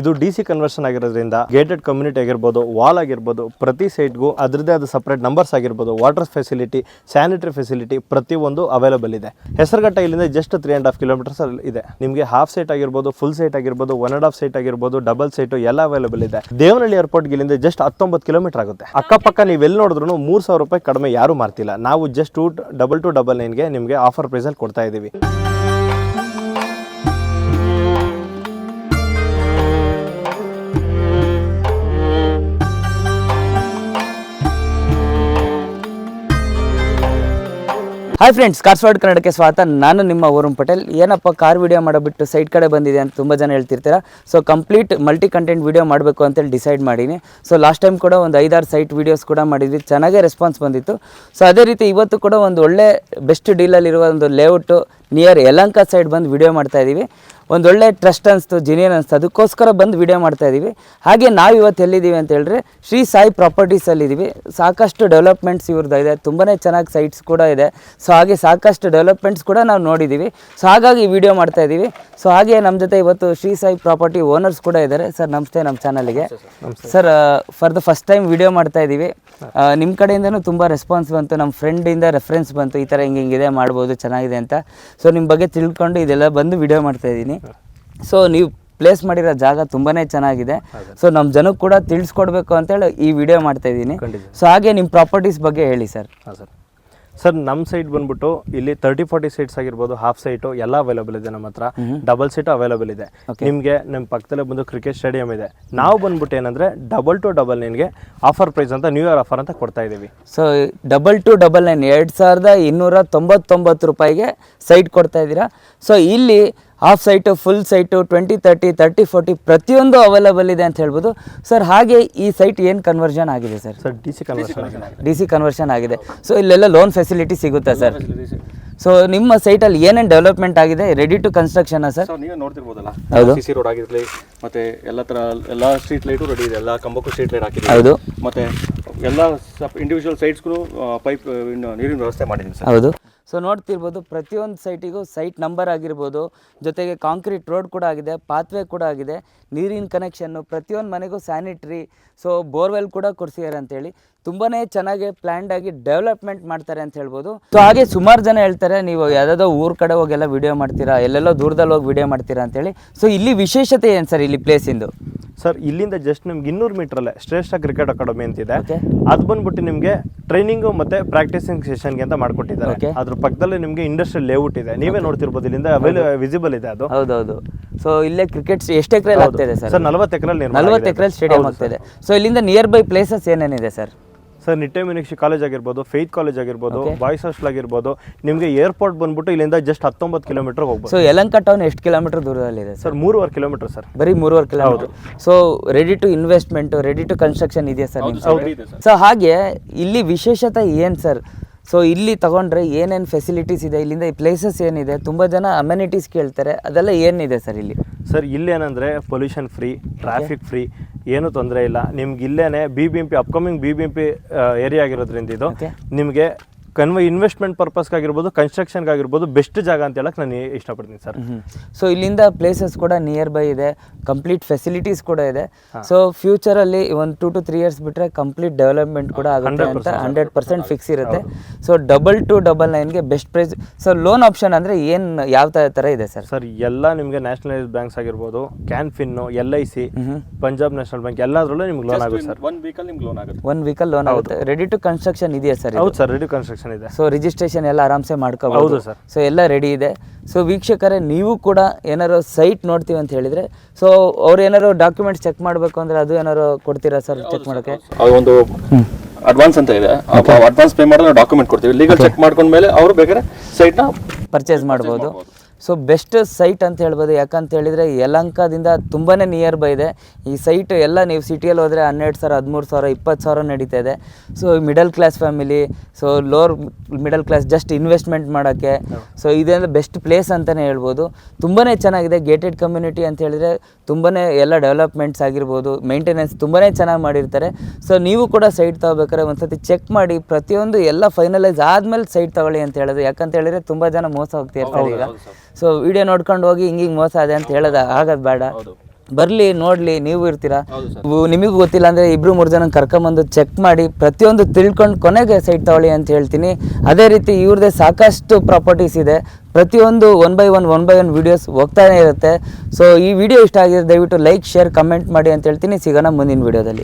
ಇದು D C conversion ಆಗಿರೋದ್ರಿಂದ gated community ಆಗಿರ್ಬೋದು ವಾಲ್ ಆಗಿರ್ಬೋದು, ಪ್ರತಿ ಸೈಟ್ಗೂ ಅದರದೇ ಆದ ಸಪ್ರೇಟ್ ನಂಬರ್ಸ್ ಆಗಿರ್ಬೋದು ವಾಟರ್ ಫೆಸಿಲಿಟಿ ಸ್ಯಾನಿಟರಿ ಫೆಸಿಲಿಟಿ ಪ್ರತಿಯೊಂದು ಅವೈಲಬಲ್ ಇದೆ. ಹೆಸರುಘಟ್ಟ ಇಲ್ಲಿಂದ just three and half kilometers ಇದೆ. ನಿಮಗೆ ಹಾಫ್ ಸೈಟ್ ಆಗಿರ್ಬೋದು ಫುಲ್ ಸೈಟ್ ಆಗಿರ್ಬೋದು ಒನ್ ಆ್ಯಂಡ್ ಹಾಫ್ ಸೈಟ್ ಆಗಿರ್ಬೋದು ಡಬಲ್ ಸೈಟು ಎಲ್ಲ ಅವೈಲಬಲ್ ಇದೆ. ದೇವನಹಳ್ಳಿ ಏರ್ಪೋರ್ಟ್ ಇಲ್ಲಿಂದ ಜಸ್ಟ್ ಹತ್ತೊಂಬತ್ತು ಕಿಲೋಮೀಟರ್ ಆಗುತ್ತೆ. ಅಕ್ಕಪಕ್ಕ ನೀವು ಎಲ್ಲಿ ನೋಡಿದ್ರು ಮೂರು ಸಾವಿರ ರೂಪಾಯಿ ಕಡಿಮೆ ಯಾರು ಮಾರ್ತಿಲ್ಲ ನಾವು just two double two double ನೈನ್ಗೆ ನಿಮಗೆ ಆಫರ್ ಪ್ರೈಸಲ್ಲಿ ಕೊಡ್ತಾ ಇದ್ದೀವಿ. ಹಾಯ್ ಫ್ರೆಂಡ್ಸ್ ಕಾರ್ಸ್ವಾಡ್ ಕನ್ನಡಕ್ಕೆ ಸ್ವಾಗತ. ನಾನು ನಿಮ್ಮ ವರುಣ್ ಪಟೇಲ್. ಏನಪ್ಪ ಕಾರ್ ವಿಡಿಯೋ ಮಾಡೋಬಿಟ್ಟು ಸೈಡ್ ಕಡೆ ಬಂದಿದೆ ಅಂತ ತುಂಬ ಜನ ಹೇಳ್ತಿರ್ತೀರ? So complete multi content video ಮಾಡಬೇಕು ಅಂತೇಳಿ ಡಿಸೈಡ್ ಮಾಡೀನಿ. ಸೊ ಲಾಸ್ಟ್ ಟೈಮ್ ಕೂಡ ಒಂದು ಐದಾರು ಸೈಟ್ ವೀಡಿಯೋಸ್ ಕೂಡ ಮಾಡಿದ್ವಿ. ಚೆನ್ನಾಗೇ ರೆಸ್ಪಾನ್ಸ್ ಬಂದಿತ್ತು. ಸೊ ಅದೇ ರೀತಿ ಇವತ್ತು ಕೂಡ ಒಂದು ಒಳ್ಳೆ ಬೆಸ್ಟ್ ಡೀಲಲ್ಲಿರುವ ಒಂದು ಲೇಔಟು ನಿಯರ್ ಯಲಂಕ ಸೈಡ್ ಬಂದು ವಿಡಿಯೋ ಮಾಡ್ತಾ ಇದ್ದೀವಿ ಒಂದೊಳ್ಳೆ ಟ್ರಸ್ಟ್ ಅನಿಸ್ತು ಜಿನಿಯನ್ ಅನಿಸ್ತು ಅದಕ್ಕೋಸ್ಕರ ಬಂದು ವಿಡಿಯೋ ಮಾಡ್ತಾ ಇದ್ದೀವಿ ಹಾಗೆ ನಾವು ಇವತ್ತು ಎಲ್ಲಿದ್ದೀವಿ ಅಂತ ಹೇಳಿದ್ರೆ ಶ್ರೀ ಸಾಯಿ ಪ್ರಾಪರ್ಟೀಸಲ್ಲಿದ್ದೀವಿ ಸಾಕಷ್ಟು ಡೆವಲಪ್ಮೆಂಟ್ಸ್ ಇವ್ರದ್ದು ಇದೆ. ತುಂಬಾ ಚೆನ್ನಾಗಿ ಸೈಟ್ಸ್ ಕೂಡ ಇದೆ. ಸೊ ಹಾಗೆ ಸಾಕಷ್ಟು ಡೆವಲಪ್ಮೆಂಟ್ಸ್ ಕೂಡ ನಾವು ನೋಡಿದ್ದೀವಿ ಸೊ ಹಾಗಾಗಿ ವಿಡಿಯೋ ಮಾಡ್ತಾ ಇದ್ದೀವಿ ಸೊ ಹಾಗೆ ನಮ್ಮ ಜೊತೆ ಇವತ್ತು ಶ್ರೀ ಸಾಯಿ ಪ್ರಾಪರ್ಟಿ ಓನರ್ಸ್ ಕೂಡ ಇದ್ದಾರೆ. ಸರ್ ನಮಸ್ತೆ ನಮ್ಮ ಚಾನಲ್ಗೆ sir for the first time video ಮಾಡ್ತಾ ಇದ್ದೀವಿ ನಿಮ್ಮ ಕಡೆಯಿಂದನೂ ತುಂಬ ರೆಸ್ಪಾನ್ಸ್ ಬಂತು ನಮ್ಮ ಫ್ರೆಂಡಿಂದ ರೆಫರೆನ್ಸ್ ಬಂತು ಈ ಥರ ಹಿಂಗೆ ಹಿಂಗಿದೆ ಮಾಡ್ಬೋದು ಚೆನ್ನಾಗಿದೆ ಅಂತ. ಸೊ ನಿಮ್ಮ ಬಗ್ಗೆ ತಿಳ್ಕೊಂಡು ಇದೆಲ್ಲ ಬಂದು ವಿಡಿಯೋ ಮಾಡ್ತಾ ಇದ್ದೀನಿ. ಸೊ ನೀವು ಪ್ಲೇಸ್ ಮಾಡಿರೋ ಜಾಗ ತುಂಬಾ ಚೆನ್ನಾಗಿದೆ. ಸೊ ನಮ್ಮ ಜನಕ್ಕೆ ಕೂಡ ತಿಳಿಸ್ಕೊಡ್ಬೇಕು ಅಂತೇಳಿ ಈ ವಿಡಿಯೋ ಮಾಡ್ತಾ ಇದ್ದೀನಿ. ಸೊ ಹಾಗೆ ನಿಮ್ಮ ಪ್ರಾಪರ್ಟೀಸ್ ಬಗ್ಗೆ ಹೇಳಿ ಸರ್. ಹಾಂ ಸರ್. ಸರ್ ನಮ್ಮ ಸೈಟ್ ಬಂದ್ಬಿಟ್ಟು ಇಲ್ಲಿ ತರ್ಟಿ ಫೋರ್ಟಿ ಸೀಟ್ಸ್ ಆಗಿರ್ಬೋದು ಹಾಫ್ ಸೈಟು ಎಲ್ಲ ಅವೈಲೇಬಲ್ ಇದೆ ನಮ್ಮ ಹತ್ರ. ಡಬಲ್ ಸೀಟು ಅವೈಲೇಬಲ್ ಇದೆ. ನಿಮಗೆ ನಮ್ಮ ಪಕ್ಕದಲ್ಲೇ ಬಂದು ಕ್ರಿಕೆಟ್ ಸ್ಟೇಡಿಯಂ ಇದೆ. ನಾವು ಬಂದ್ಬಿಟ್ಟು ಏನಂದ್ರೆ ಡಬಲ್ ಟು ಡಬಲ್ ನೈನ್ಗೆ ಆಫರ್ ಪ್ರೈಸ್ ಅಂತ ನ್ಯೂ ಇಯರ್ ಆಫರ್ ಅಂತ ಕೊಡ್ತಾ ಇದ್ದೀವಿ so double two double nine ಎರಡು ಸಾವಿರದ ಇನ್ನೂರ ತೊಂಬತ್ತೊಂಬತ್ತು ರೂಪಾಯಿಗೆ ಸೈಟ್ ಕೊಡ್ತಾ ಇದ್ದೀರಾ? ಸೊ ಇಲ್ಲಿ half site full site twenty thirty thirty forty ಪ್ರತಿಯೊಂದು ಅವೈಲೇಬಲ್ ಇದೆ ಅಂತ ಹೇಳ್ಬೋದು. ಸರ್ ಹಾಗೆ ಈ ಸೈಟ್ ಏನು ಕನ್ವರ್ಷನ್ ಆಗಿದೆ sir sir D C conversion ಆಗಿದೆ. ಡಿ ಸಿ ಕನ್ವರ್ಷನ್ ಆಗಿದೆ. ಸೊ ಇಲ್ಲೆಲ್ಲ ಲೋನ್ ಫೆಸಿಲಿಟಿ ಸಿಗುತ್ತಾ ಸರ್ ಸೊ ನಿಮ್ಮ ಸೈಟಲ್ಲಿ ಏನೇನು ಡೆವಲಪ್ಮೆಂಟ್ ಆಗಿದೆ? ರೆಡಿ ಟು ಕನ್ಸ್ಟ್ರಕ್ಷನ್ ಸರ್ ನೀವು ನೋಡ್ತಿರ್ಬೋದಲ್ಲ. ಹೌದು. ಸಿ ಸಿ ರೋಡ್ ಆಗಿರಲಿ ಮತ್ತೆ ಎಲ್ಲ ತರ ಎಲ್ಲ ಸ್ಟ್ರೀಟ್ ಲೈಟು ರೆಡಿ ಇದೆ. ಎಲ್ಲ ಕಂಬಕ್ಕೂ ಸ್ಟ್ರೀಟ್ ಲೈಟ್ ಹಾಕಿದೆ ಹೌದು. ಮತ್ತೆ ಎಲ್ಲ ಇಂಡಿವಿಜುವಲ್ ಸೈಟ್ಸ್ಗೂ ಪೈಪ್ ನೀರಿನ ವ್ಯವಸ್ಥೆ ಮಾಡಿದ್ದೀನಿ ಸರ್ ಹೌದು. ಸೊ ನೋಡ್ತಿರ್ಬೋದು, ಪ್ರತಿಯೊಂದು ಸೈಟಿಗೂ ಸೈಟ್ ನಂಬರ್ ಆಗಿರ್ಬೋದು, ಜೊತೆಗೆ ಕಾಂಕ್ರೀಟ್ ರೋಡ್ ಕೂಡ ಆಗಿದೆ ಪಾತ್ವೇ ಕೂಡ ಆಗಿದೆ, ನೀರಿನ ಕನೆಕ್ಷನ್ನು ಪ್ರತಿಯೊಂದು ಮನೆಗೂ ಸ್ಯಾನಿಟ್ರಿ ಸೊ ಬೋರ್ವೆಲ್ ಕೂಡ ಕೊಡಿಸಿದ್ದಾರೆ ಅಂತೇಳಿ. ತುಂಬಾ ಚೆನ್ನಾಗಿ ಪ್ಲ್ಯಾಂಡ್ ಆಗಿ ಡೆವಲಪ್ಮೆಂಟ್ ಮಾಡ್ತಾರೆ ಅಂತ ಹೇಳ್ಬೋದು. ಸೊ ಹಾಗೆ ಸುಮಾರು ಜನ ಹೇಳ್ತಾರೆ, ನೀವು ಯಾವುದಾದ್ರು ಊರ ಕಡೆ ಹೋಗೆಲ್ಲ ವಿಡಿಯೋ ಮಾಡ್ತೀರಾ, ಎಲ್ಲೆಲ್ಲೋ ದೂರದಲ್ಲಿ ಹೋಗಿ ವಿಡಿಯೋ ಮಾಡ್ತೀರಾ ಅಂತೇಳಿ. ಸೊ ಇಲ್ಲಿ ವಿಶೇಷತೆ ಏನು ಸರ್, ಇಲ್ಲಿ ಪ್ಲೇಸಿಂದು ಸರ್ ಇಲ್ಲಿಂದ ಜಸ್ಟ್ ನಿಮ್ಗೆ ಇನ್ನೂರು ಮೀಟ್ರಲ್ಲೇ ಶ್ರೇಷ್ಠ ಕ್ರಿಕೆಟ್ ಅಕಾಡೆಮಿ ಅಂತಿದೆ. ಇದೆ ಅದು ಬಂದ್ಬಿಟ್ಟು ನಿಮಗೆ ಟ್ರೈನಿಂಗು ಮತ್ತೆ ಪ್ರಾಕ್ಟೀಸಿಂಗ್ ಸೆಷನ್ಗೆ ಅಂತ ಮಾಡ್ಕೊಟ್ಟಿದ್ದಾರೆ. ಅದ್ರ ಪಕ್ಕದಲ್ಲಿ ನಿಮಗೆ ಇಂಡಸ್ಟ್ರಿಯಲ್ ಲೇಔಟ್ ಇದೆ. ನೀವೇ ನೋಡ್ತಿರ್ಬೋದು ಇಲ್ಲಿಂದ ವಿಸಿಬಲ್ ಇದೆ ಅದು. ಹೌದೌದು. ಸೊ ಇಲ್ಲೇ ಕ್ರಿಕೆಟ್ ಎಷ್ಟು ಎಕರೆಯಲ್ಲಿ ಆಗ್ತಾ ಇದೆ ಸರ್? ನಲವತ್ತು ನಿರ್ಮಾಣ ನಲ್ವತ್ತು. ಎಕರೆ ಸ್ಟೇಡಿಯಂ ಇದೆ. ಸೊ ಇಲ್ಲಿಂದ ನಿಯರ್ ಬೈ ಪ್ಲೇಸಸ್ ಏನೇನಿದೆ sir? Sir Nitte Meenakshi college ಆಗಿರ್ಬೋದು ಫೇತ್ ಕಾಲೇಜ್ ಆಗಿರ್ಬೋದು ಬಾಯ್ಸ್ ಹಾಸ್ಟೆಲ್ ಆಗಿರ್ಬೋದು ನಿಮಗೆ ಏರ್ಪೋರ್ಟ್ ಬಂದ್ಬಿಟ್ಟು ಇಲ್ಲಿಂದ ಜಸ್ಟ್ ಹತ್ತೊಂಬತ್ತು ಕಿಲೋಮೀಟರ್ ಹೋಗ್ಬೋದು. ಸೊ ಯಲಂಕ ಟೌನ್ ಎಷ್ಟು ಕಿಲೋಮೀಟರ್ ದೂರದಲ್ಲಿದೆ ಸರ್? ಸರ್ ಮೂರುವರೆ ಕಿಲೋಮೀಟರ್ ಸರ್. ಬರೀ ಮೂರುವರೆ kilometer. So ready to investment ready to construction ಇದೆಯಾ ಸರ್ ಇದೆ ಸರ್. ಸೊ ಹಾಗೆ ಇಲ್ಲಿ ವಿಶೇಷತೆ ಏನು ಸರ್? ಸೊ ಇಲ್ಲಿ ತಗೊಂಡ್ರೆ ಏನೇನು ಫೆಸಿಲಿಟೀಸ್ ಇದೆ? ಇಲ್ಲಿಂದ ಈ ಪ್ಲೇಸಸ್ ಏನಿದೆ? ತುಂಬ ಜನ ಅಮ್ಯುನಿಟೀಸ್ ಕೇಳ್ತಾರೆ. ಅದೆಲ್ಲ ಏನಿದೆ ಸರ್ ಇಲ್ಲಿ? ಸರ್ ಇಲ್ಲೇನಂದ್ರೆ ಪೊಲ್ಯೂಷನ್ ಫ್ರೀ ಟ್ರಾಫಿಕ್ ಫ್ರೀ ಏನು ತೊಂದರೆ ಇಲ್ಲ ನಿಮ್ಗೆ ಇಲ್ಲೇ B B M P upcoming B B M P area ಆಗಿರೋದ್ರಿಂದ ಇದು. ನಿಮಗೆ ಕನ್ವ ಇನ್ವೆಸ್ಟ್ಮೆಂಟ್ ಪರ್ಪಸ್ಗಾಗಿರ್ಬೋದು ಕನ್ಸ್ಟ್ರಕ್ಷನ್ಗಾಗಿರ್ಬೋದು ಬೆಸ್ಟ್ ಜಾಗ ಅಂತ ಹೇಳಕ್ ನಾನು ಇಷ್ಟಪಡ್ತೀನಿ ಸರ್. ಸೊ ಇಲ್ಲಿಂದ ಪ್ಲೇಸಸ್ ಕೂಡ ನಿಯರ್ ಬೈ ಇದೆ ಕಂಪ್ಲೀಟ್ ಫೆಸಿಲಿಟೀಸ್ ಕೂಡ ಇದೆ. ಸೊ ಫ್ಯೂಚರಲ್ಲಿ ಒಂದು ಟೂ ಟು ತ್ರೀ ಇಯರ್ಸ್ ಬಿಟ್ಟರೆ ಕಂಪ್ಲೀಟ್ ಡೆವಲಪ್ಮೆಂಟ್ ಕೂಡ ಆಗುತ್ತೆ ಅಂತ ಹಂಡ್ರೆಡ್ ಪರ್ಸೆಂಟ್ ಫಿಕ್ಸ್ ಇರುತ್ತೆ. So double two double ನೈನ್ಗೆ best price so loan option ಅಂದರೆ ಏನು ಯಾವ ಥರ ಇದೆ ಸರ್? ಸರ್ ಎಲ್ಲ ನಿಮಗೆ ನ್ಯಾಷನಲೈಸ್ ಬ್ಯಾಂಕ್ಸ್ ಆಗಿರ್ಬೋದು Can Fin L I C Punjab national bank ಎಲ್ಲದರಲ್ಲೂ ನಿಮ್ಗೆ ಲೋನ್ ಆಗುತ್ತೆ ಸರ್. ಒನ್ ವೀಕಲ್ಲಿ ನಿಮ್ಗೆ ಲೋನ್ ಆಗುತ್ತೆ. ಒನ್ ವೀಕಲ್ ಲೋನ್ ಆಗುತ್ತೆ. ರೆಡಿ ಟು ಕನ್ಸ್ಟ್ರಕ್ಷನ್ ಇದೆಯಾ ಸರ್ ಹೌದು ಸರ್ ರೆಡಿ ಕನ್ಸ್ಟ್ರಕ್ಷನ್ ಇದೆ. ಸೊ ರಿಜಿಸ್ಟ್ರೇಷನ್ ಎಲ್ಲ ಆರಾಮ್ಸೆ ಮಾಡ್ಕೋಬಹುದು ಸರ್. ಸೊ ಎಲ್ಲ ರೆಡಿ ಇದೆ. ಸೊ ವೀಕ್ಷಕರೇ ನೀವು ಕೂಡ ಏನಾರು ಸೈಟ್ ನೋಡ್ತೀವಿ ಅಂತ ಹೇಳಿದ್ರೆ ಸೊ ಅವ್ರು ಏನಾರು ಡಾಕ್ಯುಮೆಂಟ್ಸ್ ಚೆಕ್ ಮಾಡಬೇಕು ಅಂದ್ರೆ ಅದು ಏನಾರು ಕೊಡ್ತೀರಾ ಸರ್ ಚೆಕ್ ಮಾಡೋಕ್ಕೆ? ಒಂದು ಅಡ್ವಾನ್ಸ್ ಅಂತ ಇದೆ. ಅಡ್ವಾನ್ಸ್ ಪೇ ಮಾಡಿದ್ರೆ ಡಾಕ್ಯುಮೆಂಟ್ ಕೊಡ್ತೀವಿ. ಲೀಗಲ್ ಚೆಕ್ ಮಾಡ್ಕೊಂಡ್ಮೇಲೆ ಅವರು ಬೇಕಾದ್ರೆ ಸೈಟ್ನ ಪರ್ಚೇಸ್ ಮಾಡ್ಬೋದು. ಸೊ ಬೆಸ್ಟ್ ಸೈಟ್ ಅಂತ ಹೇಳ್ಬೋದು. ಯಾಕಂತ ಹೇಳಿದರೆ ಯಲಂಕದಿಂದ ತುಂಬಾ ನಿಯರ್ ಬೈ ಇದೆ. ಈ ಸೈಟ್ ಎಲ್ಲ ನೀವು ಸಿಟಿಯಲ್ಲಿ ಹೋದರೆ ಹನ್ನೆರಡು ಸಾವಿರ ಹದಿಮೂರು ಸಾವಿರ ಇಪ್ಪತ್ತು ಸಾವಿರ ನಡೀತಾ ಇದೆ. So middle class family so lower middle class just investment ಮಾಡೋಕ್ಕೆ. ಸೊ ಇದೆಲ್ಲ ಬೆಸ್ಟ್ ಪ್ಲೇಸ್ ಅಂತಲೇ ಹೇಳ್ಬೋದು. ತುಂಬಾ ಚೆನ್ನಾಗಿದೆ. ಗೇಟೆಡ್ ಕಮ್ಯುನಿಟಿ ಅಂತ ಹೇಳಿದರೆ ತುಂಬಾ ಎಲ್ಲ ಡೆವಲಪ್ಮೆಂಟ್ಸ್ ಆಗಿರ್ಬೋದು. ಮೇಂಟೆನೆನ್ಸ್ ತುಂಬಾ ಚೆನ್ನಾಗಿ ಮಾಡಿರ್ತಾರೆ. ಸೊ ನೀವು ಕೂಡ ಸೈಟ್ ತೊಗೋಬೇಕಾದ್ರೆ ಒಂದ್ಸತಿ ಚೆಕ್ ಮಾಡಿ ಪ್ರತಿಯೊಂದು ಎಲ್ಲ ಫೈನಲೈಸ್ ಆದಮೇಲೆ ಸೈಟ್ ತಗೊಳ್ಳಿ ಅಂತ ಹೇಳೋದು. ಯಾಕಂತ ಹೇಳಿದರೆ ತುಂಬ ಜನ ಮೋಸ ಹೋಗ್ತಿರ್ತಾರೆ ಈಗ. ಸೊ ವಿಡಿಯೋ ನೋಡ್ಕೊಂಡು ಹೋಗಿ ಹಿಂಗೆ ಹಿಂಗೆ ಮೋಸ ಅದೇ ಅಂತ ಹೇಳೋದು ಆಗೋದು ಬೇಡ. ಬರಲಿ ನೋಡಲಿ ನೀವು ಇರ್ತೀರಾ? ನಿಮಗೂ ಗೊತ್ತಿಲ್ಲ ಅಂದ್ರೆ ಇಬ್ಬರು ಮೂರು ಜನ ಕರ್ಕೊಂಬಂದು ಚೆಕ್ ಮಾಡಿ ಪ್ರತಿಯೊಂದು ತಿಳ್ಕೊಂಡು ಕೊನೆಗೆ ಸೈಟ್ ತಗೊಳ್ಳಿ ಅಂತ ಹೇಳ್ತೀನಿ. ಅದೇ ರೀತಿ ಇವ್ರದ್ದೇ ಸಾಕಷ್ಟು ಪ್ರಾಪರ್ಟೀಸ್ ಇದೆ. ಪ್ರತಿಯೊಂದು one by one one by one videos ಹೋಗ್ತಾನೆ ಇರುತ್ತೆ. ಸೊ ಈ ವಿಡಿಯೋ ಇಷ್ಟ ಆಗಿದೆ ದಯವಿಟ್ಟು ಲೈಕ್ ಶೇರ್ ಕಮೆಂಟ್ ಮಾಡಿ ಅಂತ ಹೇಳ್ತೀನಿ. ಸಿಗೋಣ ಮುಂದಿನ ವಿಡಿಯೋದಲ್ಲಿ